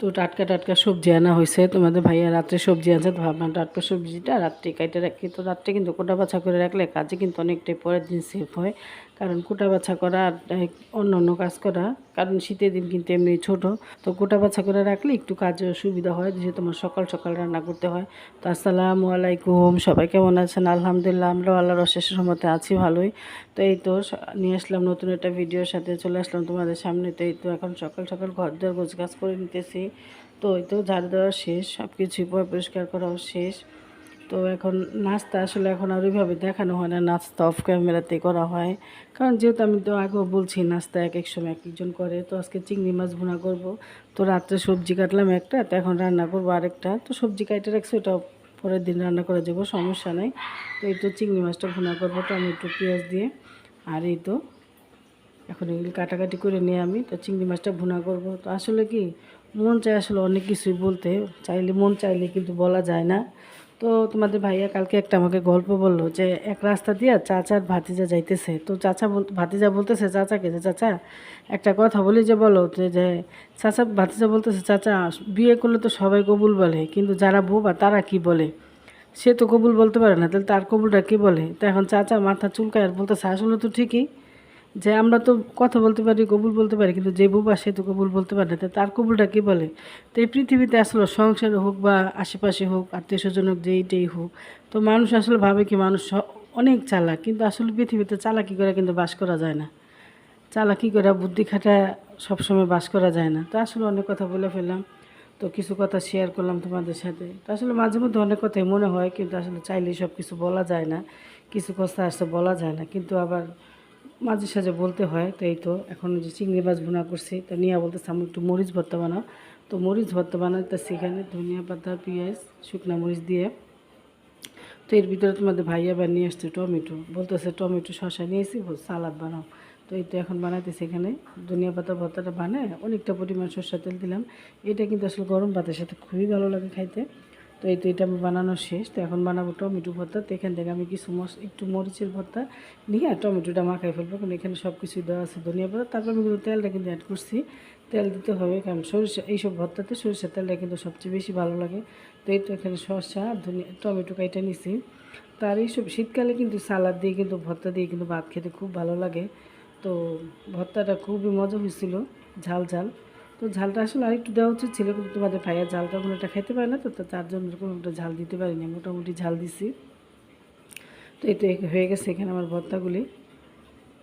তো টাটকা টাটকা সবজি আনা হয়েছে। তোমাদের ভাইয়া রাত্রে সবজি আছে, তো ভাবলাম টাটকা সবজিটা রাত্রে কাইটে রাখি। তো রাত্রে কিন্তু কোটা বাছা করে রাখলে কাজে কিন্তু অনেকটাই পরের দিন সেফ হয়। কারণ কোটা বাছা করা আর অন্য অন্য কাজ করা, কারণ শীতের দিন কিন্তু এমনি ছোট। তো কোটা বাছা করে রাখলে একটু কাজে সুবিধা হয়, যে তোমার সকাল সকাল রান্না করতে হয়। তো আসসালামু আলাইকুম, সবাই কেমন আছেন? আলহামদুলিল্লাহ, আমরাও আল্লাহর অশেষ মতে আছি, ভালোই। তো এই তো নিয়ে আসলাম নতুন একটা ভিডিওর সাথে, চলে আসলাম তোমাদের সামনে। তো এই তো এখন সকাল সকাল ঘর দেওয়ার গোছ গাছ করে নিতেছি। তো এই তো ঝাড় দেওয়া শেষ সব কিছুই পরিষ্কার করাও শেষ। তো এখন নাস্তা আসলে এখন আর ওইভাবে দেখানো হয় না নাস্তা অফ ক্যামেরাতে করা হয়। কারণ যেহেতু আমি তো আগেও বলছি নাস্তা এক এক সময় এক একজন করে, তো আজকে চিংড়ি মাছ ভুনা করব। তো রাত্রে সবজি কাটলাম একটা, তো এখন রান্না করব আরেকটা। তো সবজি কাটে রাখছি ওটা পরের দিন রান্না করে যাব, সমস্যা নেই। তো এই তো চিংড়ি মাছটা ভুনা করব, টমেটো, পেঁয়াজ দিয়ে। আর এই তো এখন এগুলি কাটাকাটি করে নিয়ে আমি তো চিংড়ি মাছটা ভুনা করব। তো আসলে কি, মন চায় আসলে অনেক কিছুই বলতে, চাইলে মন চাইলে কিন্তু বলা যায় না। তো তোমাদের ভাইয়া কালকে একটা আমাকে গল্প বলল যে, এক রাস্তা দিয়ে চাচার ভাতিজা যাইতেছে। তো চাচা বল, ভাতিজা বলতেছে চাচাকে যে চাচা? একটা কথা বলি যে বলো, যে যে, চাচা, ভাতিজা বলতেছে, চাচা, বিয়ে করলে তো সবাই কবুল বলে, কিন্তু যারা বোবা তারা কি বলে? সে তো কবুল বলতে পারে না, তাহলে তার কবুলটা কি বলে? তো এখন চাচা মাথা চুলকায় আর বলতেছে, আসলে তো ঠিকই। যে আমরা তো কথা বলতে পারি, কবুল বলতে পারি, কিন্তু যে বুবা সে তো কবুল বলতে পারে না। তার কবুলটা কী বলে? তো এই পৃথিবীতে আসলে সংসারে হোক বা আশেপাশে হোক আত্মীয় স্বজন হোক যেইটাই হোক, তো মানুষ আসলে ভাবে কি মানুষ অনেক চালাক, কিন্তু আসলে পৃথিবীতে চালাকি করে কিন্তু বাস করা যায় না। চালাকি করে বুদ্ধি খাটা সবসময় বাস করা যায় না। তো আসলে অনেক কথা বলে ফেললাম। তো কিছু কথা শেয়ার করলাম তোমাদের সাথে। তো আসলে মাঝে মধ্যে অনেক কথাই মনে হয়, কিন্তু আসলে চাইলেই সব কিছু বলা যায় না। কিছু কথা আসলে বলা যায় না, কিন্তু আবার মাঝে সাঝে বলতে হয় তো এই তো? এখন যে চিংড়ি মাছ ভুনা করছি, তো নিয়ে বলতেছে আমি একটু মরিচ ভর্তা বানাও। তো মরিচ ভর্তা বানাই বানাতে সেখানে ধনিয়া পাতা, পেঁয়াজ, শুকনা মরিচ দিয়ে। তো এর ভিতরে তোমাদের ভাইয়া আবার নিয়ে আসছে টমেটো। বলতেছে টমেটো শসা নিয়েছি সালাদ বানাও। তো এই তো এখন বানাইতেছি এখানে, ধনিয়া পাতা ভর্তাটা বানায়, অনেকটা পরিমাণ সরষা তেল দিলাম। এটা কিন্তু আসলে গরম ভাতের সাথে খুবই ভালো লাগে খাইতে। তো এই তো এটা আমি বানানো শেষ। তো এখন বানাবো টমেটো ভর্তা। তো এখান থেকে আমি কিছু মশ একটু মরিচের ভর্তা নিয়ে টমেটোটা মাখাই ফেলব। কারণ এখানে সব কিছুই দেওয়া আছে, ধনিয়া পাতা। তারপর আমি কিন্তু তেলটা কিন্তু অ্যাড করছি। তেল দিতে হবে কারণ সরিষা, এইসব ভর্তাতে সরিষার তেলটা কিন্তু সবচেয়ে বেশি ভালো লাগে। তো এই তো এখানে শসা ধনিয়া টমেটো কাইটা নিছি। তার এইসব শীতকালে কিন্তু সালাদ দিয়ে কিন্তু, ভর্তা দিয়ে কিন্তু ভাত খেতে খুব ভালো লাগে। তো ভর্তাটা খুবই মজা হয়েছিল, ঝাল ঝাল। তো ঝালটা আসলে আরেকটু দেওয়া উচিত ছিল, কিন্তু তোমাদের ভাইয়া ঝালটা কোনো একটা খেতে পারে না, তো তার জন্য এরকম একটা ঝাল দিতে পারিনি। মোটামুটি ঝাল দিছি। তো এই তো হয়ে গেছে এখানে আমার ভর্তাগুলি।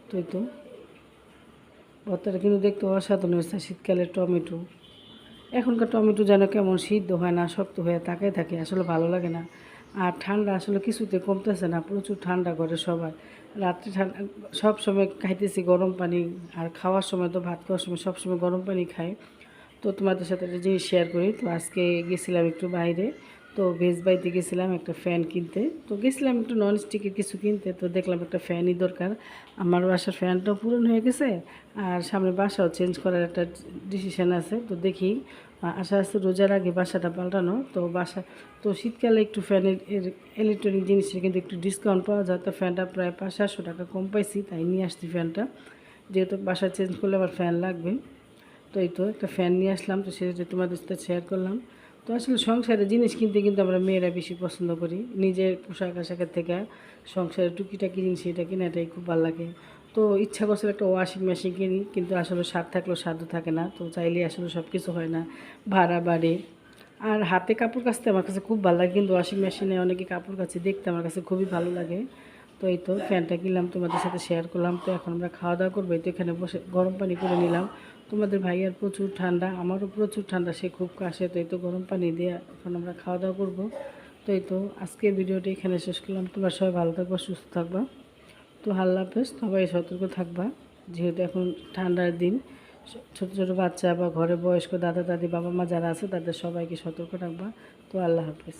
তো এই তো। ভর্তাটা কিন্তু দেখতে অসাধারণ হয়েছে শীতকালের টমেটো। এখনকার টমেটো যেন কেমন সিদ্ধ হয় না, শক্ত হয়ে তাকায় থাকে, আসলে ভালো লাগে না। আর ঠান্ডা আসলে কিছুতে কমতেছে না, প্রচুর ঠান্ডা করে সবাই। রাত্রে ঠান্ডা, সব সময় খাইতেছি গরম পানি, আর খাওয়ার সময় তো ভাত খাওয়ার সময় সব সময় গরম পানি খাই। তো তোমাদের সাথে একটা জিনিস শেয়ার করি, তো আজকে গেছিলাম একটু বাইরে, তো ভেজ বাইতে গেছিলাম একটা ফ্যান কিনতে। তো গেছিলাম একটু নন স্টিকের কিছু কিনতে, তো দেখলাম একটা ফ্যানই দরকার। আমার বাসার ফ্যানটাও পূরণ হয়ে গেছে, আর সামনে বাসাও চেঞ্জ করার একটা ডিসিশন আছে, তো দেখি আশা আছে রোজার আগে বাসাটা পাল্টানো। তো বাসা, তো শীতকালে একটু ফ্যানের ইলেকট্রনিক জিনিসের কিন্তু একটু ডিসকাউন্ট পাওয়া যায়। তো ফ্যানটা প্রায় পাঁচ সাতশো টাকা কম পাইছি, তাই নিয়ে আসছি ফ্যানটা যেহেতু বাসা চেঞ্জ করলে আবার ফ্যান লাগবে। তো এই তো একটা ফ্যান নিয়ে আসলাম, তো সেটা তোমাদের সাথে শেয়ার করলাম। তো আসলে সংসারের জিনিস কিনতে কিন্তু আমরা মেয়েরা বেশি পছন্দ করি। নিজের পোশাক আশাকের থেকে সংসারের টুকিটাকি জিনিস এটা কিনা এটাই খুব ভালো লাগে। তো ইচ্ছা করছিল একটা ওয়াশিং মেশিন কিনি, কিন্তু আসলে স্বাদ থাকলেও সাধ্য থাকে না, তো চাইলে আসলে সব কিছু হয় না, ভাড়া বাড়ে। আর হাতে কাপড় কাচতে আমার কাছে খুব ভালো লাগে, কিন্তু ওয়াশিং মেশিনে অনেকে কাপড় কাচে, দেখতে আমার কাছে খুবই ভালো লাগে। তো এই তো ফ্যানটা কিনলাম, তোমাদের সাথে শেয়ার করলাম, তো এখন আমরা খাওয়া দাওয়া করব তো এখানে বসে গরম পানি করে নিলাম। তোমাদের ভাইয়ার প্রচুর ঠান্ডা, আমারও প্রচুর ঠান্ডা, সে খুব কাশে, তো এই তো গরম পানি দিয়ে এখন আমরা খাওয়া দাওয়া করব। তো এই তো আজকের ভিডিওটা এখানে শেষ করলাম, তোমরা সবাই ভালো থাকবা, সুস্থ থাকবা। তো আল্লাহ হাফেজ, সবাই সতর্ক থাকবা। যেহেতু এখন ঠান্ডার দিন, ছোট ছোট বাচ্চা বা ঘরে বয়স্ক দাদা দাদি বাবা মা যারা আছে, তাদের সবাইকে সতর্ক রাখবা। তো আল্লাহ হাফেজ।